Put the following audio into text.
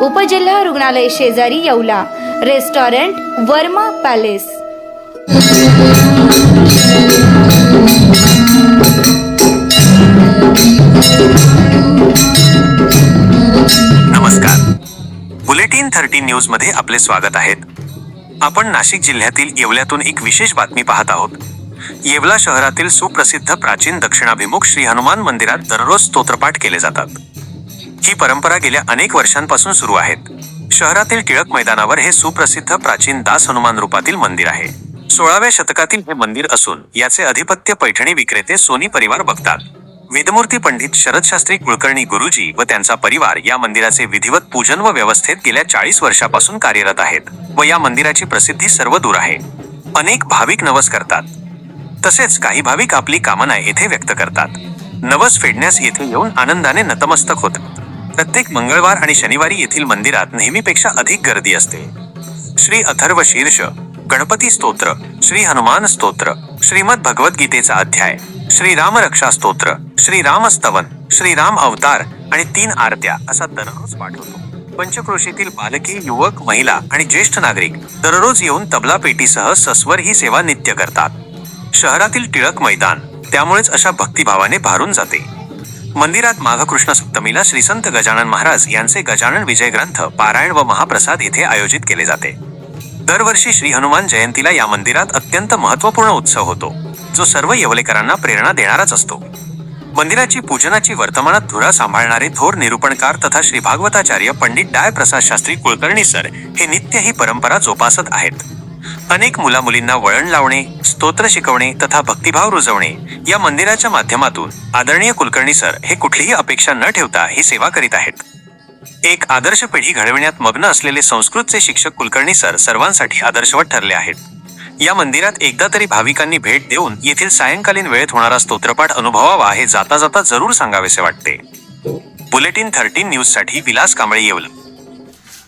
उपजिल्हा रुग्णालय शेजारी येवला. Restaurant Varma palace. नमस्कार. बुलेटिन थर्टीन न्यूजमध्ये आपले स्वागत आहेत आपण नाशिक जिल्ह्यातील येवल्यातून एक विशेष बातमी पाहत आहोत. येवला शहरातील सुप्रसिद्ध प्राचीन दक्षिणाभिमुख श्री हनुमान मंदिरात दररोज स्तोत्रपाठ केले जातात. ही परंपरा गेल्या अनेक वर्षांपासून सुरू आहेत. शहरातील टिळक मैदानावर हे सुप्रसिद्ध प्राचीन दास हनुमान रूपातील मंदिर आहे. सोळाव्या शतकातील हे मंदिर असून याचे अधिपत्य पैठणी विक्रेते सोनी परिवार बघतात. वेदमूर्ती पंडित शरदशास्त्री कुलकर्णी गुरुजी व त्यांचा परिवार या मंदिराचे विधिवत पूजन व व्यवस्थेत गेल्या चाळीस वर्षापासून कार्यरत आहेत व या मंदिराची प्रसिद्धी सर्व दूर आहे. अनेक भाविक नवस करतात. तसेच काही भाविक आपली कामना येथे व्यक्त करतात. नवस फेडण्यास येथे येऊन आनंदाने नतमस्तक होतात. प्रत्येक मंगळवार आणि शनिवारी येथील मंदिरात नेहमीपेक्षा अधिक गर्दी असते. श्री अथर्व शीर्ष गणपती स्तोत्र श्री हनुमान स्तोत्र श्रीमद भगवद्गीतेचा अध्याय श्री राम रक्षा स्तोत्र श्री राम स्तवन श्री राम अवतार आणि तीन आरत्या असा दररोज पाठवतो पंचक्रोशीतील बालके युवक महिला आणि ज्येष्ठ नागरिक दररोज येऊन तबला पेटीसह सस्वर ही सेवा नित्य करतात. शहरातील टिळक मैदान त्यामुळेच अशा भक्तिभावाने भारून जाते. मंदिरात माघकृष्ण सप्तमीला श्री संत गजानन महाराज यांचे गजानन विजय ग्रंथ पारायण व महाप्रसाद येथे आयोजित केले जाते. दरवर्षी श्री हनुमान जयंतीला या मंदिरात अत्यंत महत्त्वपूर्ण उत्सव होतो जो सर्व येवलेकरांना प्रेरणा देणाराच असतो. मंदिराची पूजनाची वर्तमानात धुरा सांभाळणारे थोर निरूपणकार तथा श्री भागवताचार्य पंडित डाय प्रसाद शास्त्री कुलकर्णी सर हे नित्य ही परंपरा जोपासत आहेत. अनेक मुलामुलींना वळण लावणे स्तोत्र शिकवणे तथा भक्तिभाव रुजवणे या मंदिराच्या माध्यमातून आदरणीय कुलकर्णी सर हे कुठलीही अपेक्षा न ठेवता ही सेवा करीत आहेत. एक आदर्श पिढी घडविण्यात मग्न असलेले संस्कृतचे शिक्षक कुलकर्णी सर सर्वांसाठी आदर्शवत ठरले आहेत. या मंदिरात एकदा तरी भाविकांनी भेट देऊन येथील सायंकालीन वेळेत होणारा स्तोत्रपाठ अनुभवावा हे जाता जाता जरूर सांगावेसे वाटते. बुलेटिन थर्टीन न्यूजसाठी विलास कांबळे येवलं.